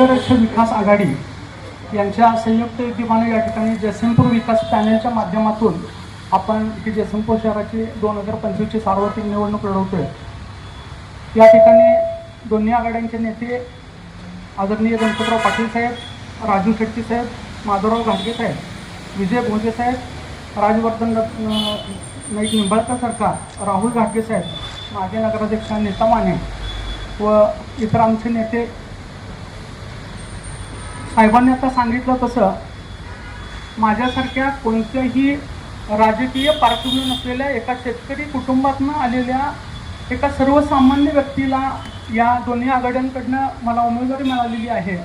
कौशल्यरक्ष विकास आघाडी यांच्या संयुक्त विद्यमाने या ठिकाणी जयसिंगपूर विकास पॅनलच्या माध्यमातून आपण इथे जयसिंगपूर शहराची दोन हजार पंचवीसची सार्वत्रिक निवडणूक लढवतोय. या ठिकाणी दोन्ही आघाड्यांचे नेते आदरणीय गणपतराव पाटील साहेब राजू शेट्टी साहेब माधवराव घाटगे साहेब विजय भोजे साहेब राजवर्धन नाईक निंबाळकर सरकार राहुल घाटगे साहेब माजी नगराध्यक्ष नेता माने व इतर आमचे नेते साहेबांनी आता सांगितलं तसं माझ्यासारख्या कोणत्याही राजकीय पार्श्वभूमी नसलेल्या एका शेतकरी कुटुंबातनं आलेल्या एका सर्वसामान्य व्यक्तीला या दोन्ही आघाड्यांकडनं मला उमेदवारी मिळालेली आहे.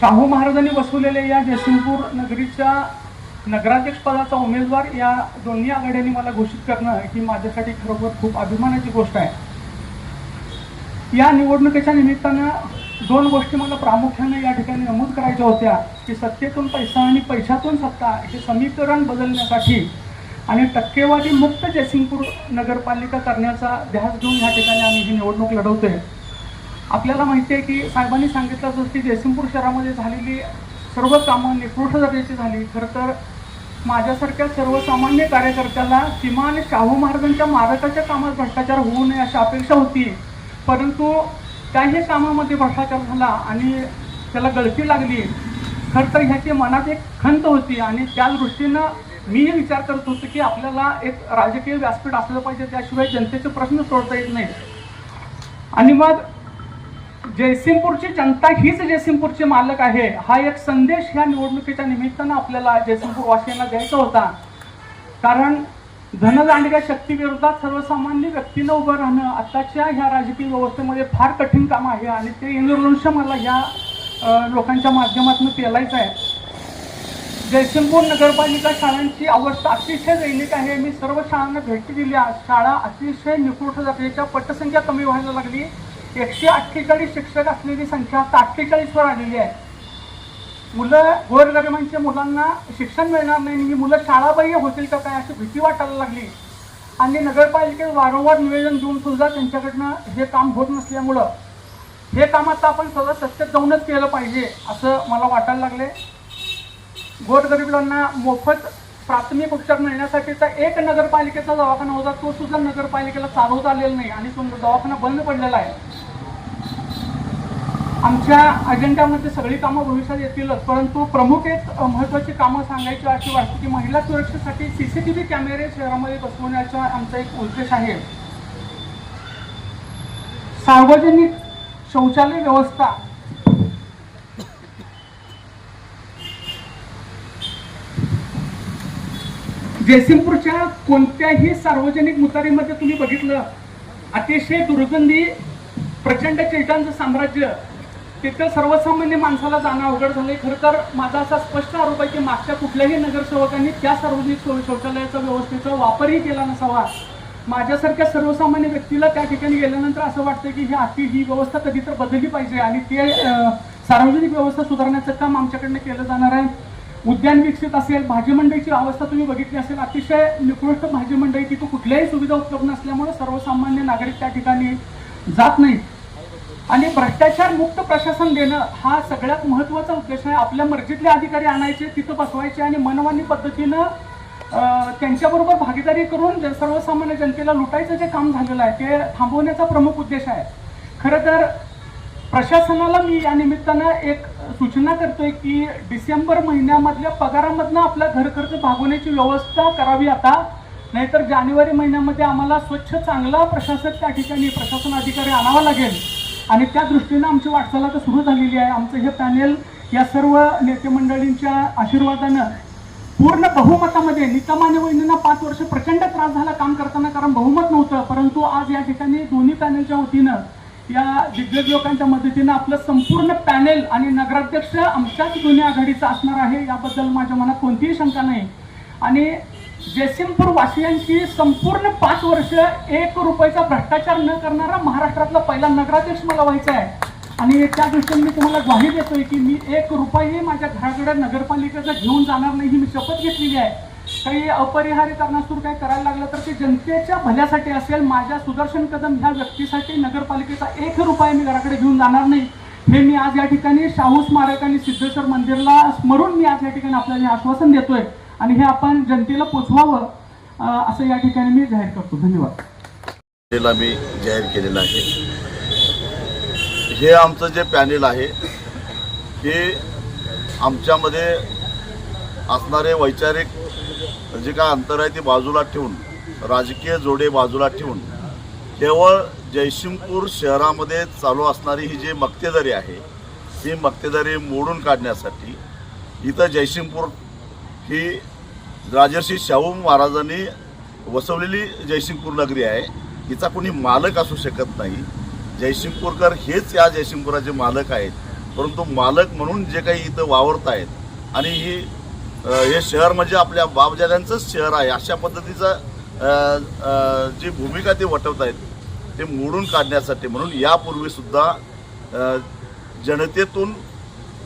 शाहू महाराजांनी बसवलेल्या या जयसिंगपूर नगरीच्या नगराध्यक्षपदाचा उमेदवार या दोन्ही आघाड्यांनी मला घोषित करणं ही माझ्यासाठी खरोखर खूप अभिमानाची गोष्ट आहे. या निवडणुकीच्या निमित्तानं दोन गोष्टी मला प्रामुख्याने या ठिकाणी नमूद करायच्या होत्या की सत्तेतून पैसा आणि पैशातून सत्ता हे समीकरण बदलण्यासाठी आणि टक्केवारी मुक्त जयसिंगपूर नगरपालिका करण्याचा ध्यास घेऊन या ठिकाणी आम्ही ही निवडणूक लढवतोय. आपल्याला माहिती आहे की साहेबांनी सांगितलं जसं की जयसिंगपूर शहरामध्ये झालेली सर्व कामं निकृष्ट दर्जाची झाली. खरं तर माझ्यासारख्या सर्वसामान्य कार्यकर्त्याला किमान शाहू महाराजांच्या मारकाच्या कामात भ्रष्टाचार होऊ नये अशी अपेक्षा होती. परंतु त्याही कामामध्ये भ्रष्टाचार झाला आणि त्याला गळती लागली खरं तर ह्याची मनात एक खंत होती आणि त्या दृष्टीनं मीही विचार करत होतो की आपल्याला एक राजकीय व्यासपीठ असलं पाहिजे त्याशिवाय जनतेचे प्रश्न सोडता येत नाही आणि मग जयसिंगपूरची जनता हीच जयसिंगपूरचे मालक आहे. हा एक संदेश ह्या निवडणुकीच्या निमित्तानं आपल्याला जयसिंगपूर वासियांना द्यायचा होता. कारण धनदांडग्या शक्तीविरोधात सर्वसामान्य व्यक्तीनं उभं राहणं आताच्या ह्या राजकीय व्यवस्थेमध्ये फार कठीण काम आहे आणि ते इंद्रवंश मला ह्या लोकांच्या माध्यमातून पेलायचं आहे. जयसिंगपूर नगरपालिका शाळांची अवस्था अतिशय दैनिक आहे. मी सर्व शाळांना भेटी दिल्या. शाळा अतिशय निकृष्ट जातीच्या पटसंख्या कमी व्हायला लागली. एकशे अठ्ठेचाळीस शिक्षक असलेली संख्या आता अठ्ठेचाळीसवर आलेली आहे. मुलं गोरगरिबांच्या मुलांना शिक्षण मिळणार नाही आणि ही मुलं शाळाबाह्य होतील का काय अशी भीती वाटायला लागली. आणि नगरपालिकेत वारंवार निवेदन देऊन सुद्धा त्यांच्याकडनं हे काम होत नसल्यामुळं हे काम आता आपण सगळं सत्तेत जाऊनच केलं पाहिजे असं मला वाटायला लागले. गोरगरिबांना मोफत प्राथमिक उपचार मिळण्यासाठीचा एक नगरपालिकेचा दवाखाना होता तो सुद्धा नगरपालिकेला चालवता आलेला नाही आणि तो दवाखाना बंद पडलेला आहे. आमच्या अजेंड्यामध्ये सगळी कामं भविष्यात येतीलच परंतु प्रमुख एक महत्त्वाची कामं सांगायची अशी वाटते की महिला सुरक्षेसाठी सी सी टी व्ही कॅमेरे शहरामध्ये बसवण्याचा आमचा एक उद्देश आहे. सार्वजनिक शौचालय व्यवस्था. जयसिंगपूरच्या कोणत्याही सार्वजनिक मुतारीमध्ये तुम्ही बघितलं अतिशय दुर्गंधी प्रचंड चेटांचं साम्राज्य तिथं सर्वसामान्य माणसाला जाणं अवघड झालंय. खरं तर माझा असा स्पष्ट आरोप आहे की मागच्या कुठल्याही नगरसेवकांनी त्या सार्वजनिक शौ- शौचालयाचा व्यवस्थेचा वापरही केला नसावा. माझ्यासारख्या सर्वसामान्य व्यक्तीला त्या ठिकाणी गेल्यानंतर असं वाटतं की ही अति ही व्यवस्था कधी तर बदलली पाहिजे आणि ते सार्वजनिक व्यवस्था सुधारण्याचं काम आमच्याकडनं केलं जाणार आहे. उद्यान विकसित असेल भाजी मंडईची अवस्था तुम्ही बघितली असेल अतिशय निकृष्ट भाजी मंडई तिथं कुठल्याही सुविधा उपलब्ध नसल्यामुळे सर्वसामान्य नागरिक त्या ठिकाणी जात नाहीत. आणि भ्रष्टाचार मुक्त प्रशासन देणं हा सगळ्यात महत्त्वाचा उद्देश आहे. आपल्या मर्जीतले अधिकारी आणायचे तिथं बसवायचे आणि मनमानी पद्धतीनं त्यांच्याबरोबर भागीदारी करून सर्वसामान्य जनतेला लुटायचं जे काम झालेलं आहे ते थांबवण्याचा प्रमुख उद्देश आहे. खरं तर प्रशासनाला मी या निमित्तानं एक सूचना करतोय की डिसेंबर महिन्यामधल्या पगारामधनं आपला घरखर्च भागवण्याची व्यवस्था करावी आता. नाहीतर जानेवारी महिन्यामध्ये आम्हाला स्वच्छ चांगला प्रशासक त्या ठिकाणी प्रशासन अधिकारी आणावा लागेल. आणि त्या दृष्टीनं आमची वाटचाल आता सुरू झालेली आहे. आमचं हे पॅनेल या सर्व नेते मंडळींच्या आशीर्वादानं पूर्ण बहुमतामध्ये निकमाने वहिनींना पाच वर्ष प्रचंड त्रास झाला काम करताना कारण बहुमत नव्हतं. परंतु आज या ठिकाणी दोन्ही पॅनेलच्या वतीनं या दिग्गज लोकांच्या मदतीनं आपलं संपूर्ण पॅनेल आणि नगराध्यक्ष आमच्याच दोन्ही आघाडीचा असणार आहे. याबद्दल माझ्या मनात कोणतीही शंका नाही. आणि जयसिंगपूर वासियांची संपूर्ण पाच वर्ष एक रुपयाचा भ्रष्टाचार न करणारा महाराष्ट्रातला पहिला नगराध्यक्ष मला व्हायचा आहे. आणि त्या दृष्टीने मी तुम्हाला ग्वाही देतोय की मी एक रुपयाही माझ्या घराकडे नगरपालिकेचा घेऊन जाणार नाही ही मी शपथ घेतलेली आहे. काही अपरिहार्य कारणास्तूर काही करायला लागलं तर ते जनतेच्या भल्यासाठी असेल माझ्या सुदर्शन कदम ह्या व्यक्तीसाठी नगरपालिकेचा एक रुपया मी घराकडे घेऊन जाणार नाही. हे मी आज या ठिकाणी शाहू स्मारक आणि सिद्धेश्वर मंदिरला स्मरून मी आज या ठिकाणी आपल्याला आश्वासन देतोय. आणि हे आपण जनतेला पोचवावं असं या ठिकाणी मी जाहीर करतो. धन्यवाद. पॅनेल जाहीर केलेलं आहे. हे आमचं जे पॅनेल आहे हे आमच्यामध्ये असणारे वैचारिक जे काय अंतर आहे ते बाजूला ठेवून राजकीय जोडे बाजूला ठेवून केवळ जयसिंगपूर शहरामध्ये चालू असणारी ही जी मक्तेदारी आहे ही मक्तेदारी मोडून काढण्यासाठी इथं जयसिंगपूर ही राजर्षी शाहू महाराजांनी वसवलेली जयसिंगपूर नगरी आहे. हिचा कोणी मालक असू शकत नाही. जयसिंगपूरकर हेच या जयसिंगपुराचे मालक आहेत. परंतु मालक म्हणून जे काही इथं वावरत आहेत आणि ही हे शहर म्हणजे आपल्या बापजाद्यांचंच शहर आहे. अशा पद्धतीचं जी भूमिका ते वटवत आहेत ते मोडून काढण्यासाठी म्हणून यापूर्वीसुद्धा जनतेतून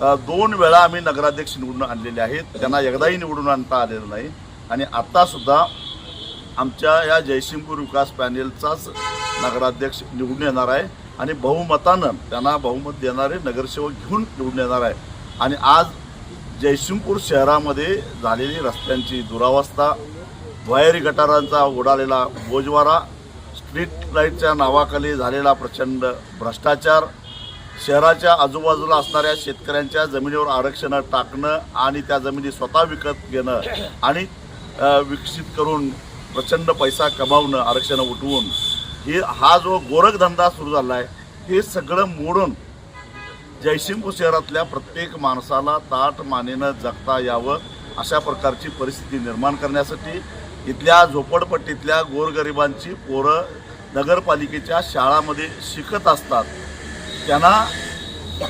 दोन वेळा आम्ही नगराध्यक्ष निवडून आणलेले आहेत. त्यांना एकदाही निवडून आणता आलेलं नाही. आणि आत्तासुद्धा आमच्या या जयसिंगपूर विकास पॅनेलचाच नगराध्यक्ष निवडून येणार आहे. आणि बहुमतानं त्यांना बहुमत देणारे नगरसेवक घेऊन निवडून येणार आहे. आणि आज जयसिंगपूर शहरामध्ये झालेली रस्त्यांची दुरावस्था भुयारी गटारांचा उडालेला बोजवारा स्ट्रीट लाईटच्या नावाखाली झालेला प्रचंड भ्रष्टाचार शहराच्या आजूबाजूला असणाऱ्या शेतकऱ्यांच्या जमिनीवर आरक्षणं टाकणं आणि त्या जमिनी स्वतः विकत घेणं आणि विकसित करून प्रचंड पैसा कमावणं आरक्षण उठवून हे हा जो गोरखधंदा सुरू झाला आहे हे सगळं मोडून जयसिंगपूर शहरातल्या प्रत्येक माणसाला ताट मानेनं जगता यावं अशा प्रकारची परिस्थिती निर्माण करण्यासाठी इथल्या झोपडपट्टीतल्या गोरगरिबांची पोरं नगरपालिकेच्या शाळामध्ये शिकत असतात. त्यांना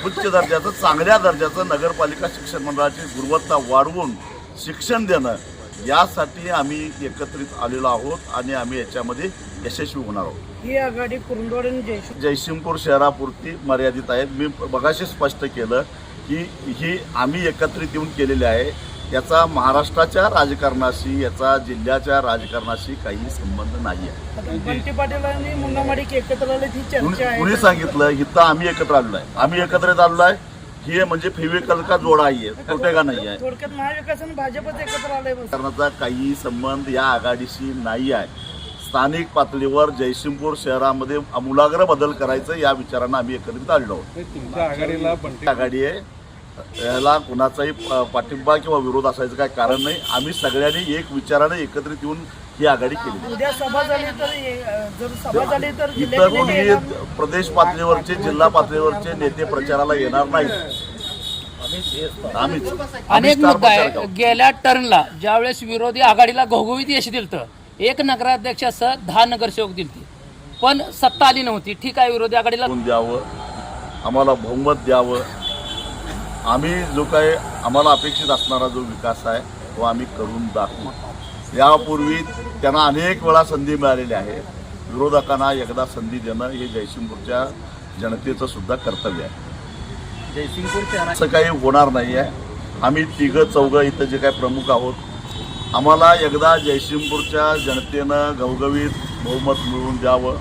उच्च दर्जाचं चांगल्या दर्जाचं नगरपालिका शिक्षण मंडळाची गुणवत्ता वाढवून शिक्षण देणं यासाठी आम्ही एकत्रित आलेलो आहोत आणि आम्ही याच्यामध्ये यशस्वी होणार आहोत. ही आघाडी जयशू जयसिंगपूर शहरापुरती मर्यादित आहेत. मी मगाशी स्पष्ट केलं की ही आम्ही एकत्रित येऊन केलेली आहे. याचा महाराष्ट्राच्या राजकारणाशी याचा जिल्ह्याच्या राजकारणाशी काही संबंध नाही आहे एकत्र आले ही कुणी सांगितलं इथं आम्ही एकत्र आलेलो आहे. आम्ही एकत्रित आलेलो आहे. हे म्हणजे फेविकल का जोडा आहे तोटेगा नाही आहे. थोडक्यात महाविकास आणि भाजपच एकत्र आले राजकारणाचा काही संबंध या आघाडीशी नाही आहे. स्थानिक पातळीवर जयसिंगपूर शहरामध्ये आमूलाग्र बदल करायचं या विचारानं आम्ही एकत्रित बंटी आघाडी आहे. याला कुणाचाही पाठिंबा किंवा विरोध असायचं काय कारण नाही. आम्ही सगळ्यांनी एक विचाराने एकत्रित येऊन ही आघाडी केली. उद्या सभा झाली तर अं, जर सभा झाली तर इतर जिल्ह्यातले कोणी नेते- प्रदेश पातळीवरचे जिल्हा पातळीवरचे नेते प्रचाराला येणार नाहीत. आम्हीच अनेक मुद्दा. आहे. गेल्या टर्नला ज्यावेळेस विरोधी आघाडीला घोघवीत यश दिलतं एक नगराध्यक्षासह दहा नगरसेवक दिलते. पण सत्ता आली नव्हती. ठीक आहे विरोधी आघाडीला द्यावं? आम्हाला बहुमत द्यावं. आम्ही जो काय आम्हाला अपेक्षित असणारा जो विकास आहे तो आम्ही करून दाखवू. यापूर्वी त्यांना अनेक वेळा संधी मिळालेली आहे. विरोधकांना एकदा संधी देणं हे जयसिंगपूरच्या जनतेचं सुद्धा कर्तव्य आहे. असं काही होणार नाही आहे आम्ही तिघं चौघं इथं जे काही प्रमुख आहोत आम्हाला एकदा जयसिंगपूरच्या जनतेनं घवघवीत बहुमत मिळवून द्यावं.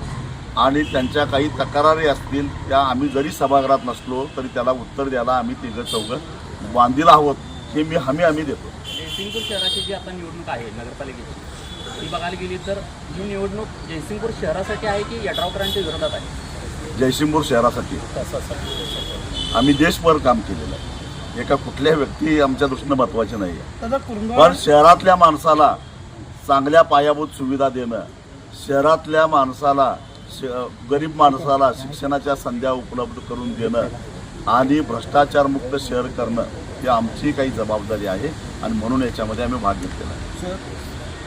आणि त्यांच्या काही तक्रारी असतील त्या आम्ही जरी सभागृहात नसलो तरी त्याला उत्तर द्यायला आम्ही तिघं चौघं बांधील आहोत हे मी हमी आम्ही देतो. जयसिंगपूर शहराची जी आता निवडणूक आहे नगरपालिकेची ती बघायला गेली तर ही निवडणूक जयसिंगपूर शहरासाठी आहे की यड्रावकरांच्या विरोधात आहे? जयसिंगपूर शहरासाठी. आम्ही देशभर काम केलेलं आहे. एका कुठल्याही व्यक्ती आमच्या दृष्टीनं महत्त्वाची नाही आहे पण शहरातल्या माणसाला चांगल्या पायाभूत सुविधा देणं शहरातल्या माणसाला गरीब माणसाला शिक्षणाच्या संध्या उपलब्ध करून देणं आणि भ्रष्टाचारमुक्त शहर करणं ही आमची काही जबाबदारी आहे आणि म्हणून याच्यामध्ये आम्ही भाग घेतलेला आहे.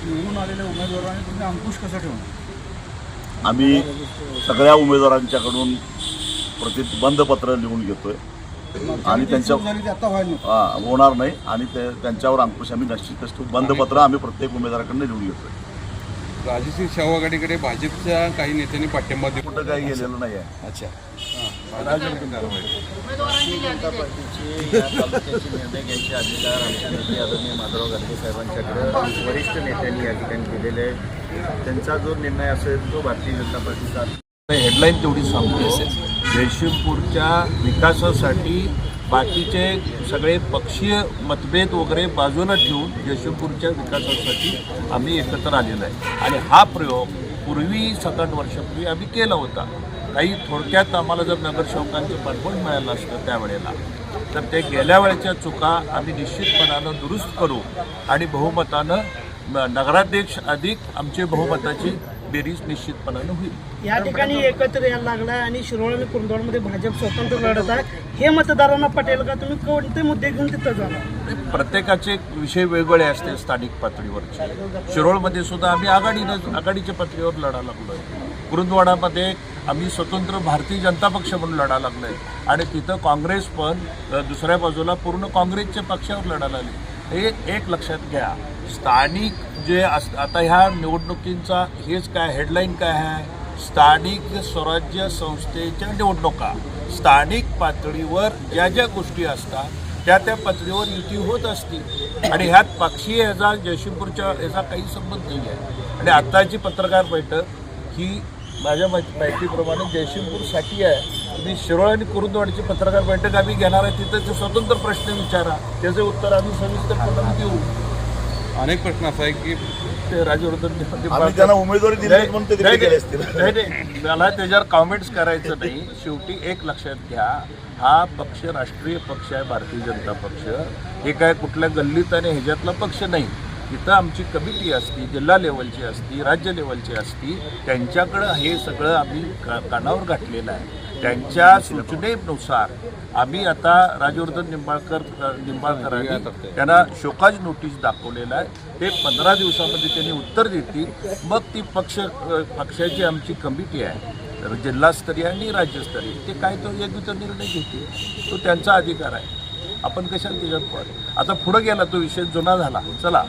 निवडून आलेल्या उमेदवारांनी तुम्ही अंकुश कसं ठेवणार आम्ही सगळ्या उमेदवारांच्याकडून प्रतिबंधपत्र लिहून घेतोय आणि त्यांच्या हा, होणार नाही आणि ते त्यांच्यावर अंकुश आम्ही निश्चितच ठेवू. बंधपत्र आम्ही प्रत्येक उमेदवाराकडनं लिहून घेतोय. राजश्री शाहू आघाडीकडे भाजपच्या काही नेत्यांनी पाठिंबा दिला कुठं काही गेलेलं नाही आहे अच्छा. निर्णय घ्यायचे अधिकार आमचे नेते आदरणीय माधवराव गाडगे साहेबांच्याकडे वरिष्ठ नेत्यांनी या ठिकाणी दिलेले आहे त्यांचा जो निर्णय असेल तो भारतीय जनता पार्टीचा हेडलाईन तेवढीच सांगतो जयशिंगपूरच्या विकासासाठी बाकीचे सगळे पक्षीय मतभेद वगैरे बाजूला ठेवून जयशिंगपूरच्या विकासासाठी आम्ही एकत्र आलेलो आहे. आणि हा प्रयोग पूर्वी सात आठ वर्षापूर्वी आम्ही केला होता. काही थोडक्यात आम्हाला जर नगरसेवकांचं पाठबळ मिळालं असतं त्यावेळेला तर ते गेल्या वेळेच्या चुका आम्ही निश्चितपणानं दुरुस्त करू आणि बहुमतानं न- नगराध्यक्ष अधिक आमची बहुमताची बेरीज निश्चितपणानं होईल. या ठिकाणी एकत्र यायला लागला आणि शिरोळ आणि कुरुंदवाडमध्ये भाजप स्वतंत्र लढत आहे. हे मतदारांना पटेल का? तुम्ही कोणते मुद्दे घेऊन तिथं जाणार? प्रत्येकाचे विषय वेगवेगळे असते स्थानिक पातळीवरचे. शिरोळमध्ये सुद्धा आम्ही आघाडीनं आघाडीच्या पातळीवर लढा लागलोय. कुरुंदवाडामध्ये आम्ही स्वतंत्र भारतीय जनता पक्ष म्हणून लढा लागलोय. आणि तिथं काँग्रेस पण दुसऱ्या बाजूला पूर्ण काँग्रेसच्या पक्षावर लढा लागले. हे एक लक्षात घ्या. स्थानिक जे अस आता ह्या निवडणुकींचा हेच काय हेडलाईन काय आहे? स्थानिक स्वराज्य संस्थेच्या निवडणुका. स्थानिक पातळीवर ज्या ज्या गोष्टी असतात त्या त्या पातळीवर युती होत असते आणि ह्यात पक्षीय ह्याचा जयशिंपूरच्या ह्याचा काही संबंध नाही आहे आणि आत्ताची पत्रकार बैठक ही माझ्या माहितीप्रमाणे जयशिंपूरसाठी आहे. मी शिरोळ आणि कुरुंदवाडची पत्रकार बैठक आम्ही घेणार आहे तिथं ते स्वतंत्र प्रश्न विचारा. त्याचे उत्तर आम्ही सविस्तरपणे देऊ. अनेक प्रश्न असा आहे की ते राजवर्धन आम्ही त्यांना उमेदवारी दिली नाही म्हणून ते तिकडे गेले असतील. नाही, नाही. मला त्याच्यावर कॉमेंट्स करायचं नाही. शेवटी एक लक्षात घ्या. हा पक्ष राष्ट्रीय पक्ष आहे भारतीय जनता पक्ष. हे काय कुठल्या गल्लीत आणि ह्याच्यातला पक्ष नाही. इथं आमची कमिटी असती जिल्हा लेवलची असती राज्य लेवलची असती. त्यांच्याकडं हे सगळं आम्ही का कानावर घातलेलं आहे. त्यांच्या सूचनेनुसार आम्ही आता राजवर्धन निंबाळकर निंबाळकरांनी त्यांना शोकाज नोटीस दाखवलेला आहे. ते पंधरा दिवसामध्ये त्यांनी उत्तर देतील. मग ती पक्ष पक्षाची आमची कमिटी आहे. तर जिल्हास्तरीय आणि राज्यस्तरीय. ते काय तो योग्य तो निर्णय घेतील तो त्यांचा अधिकार आहे. आपण कशाला त्याच्यात पड आता पुढं गेला तो विषय जुना झाला. चला.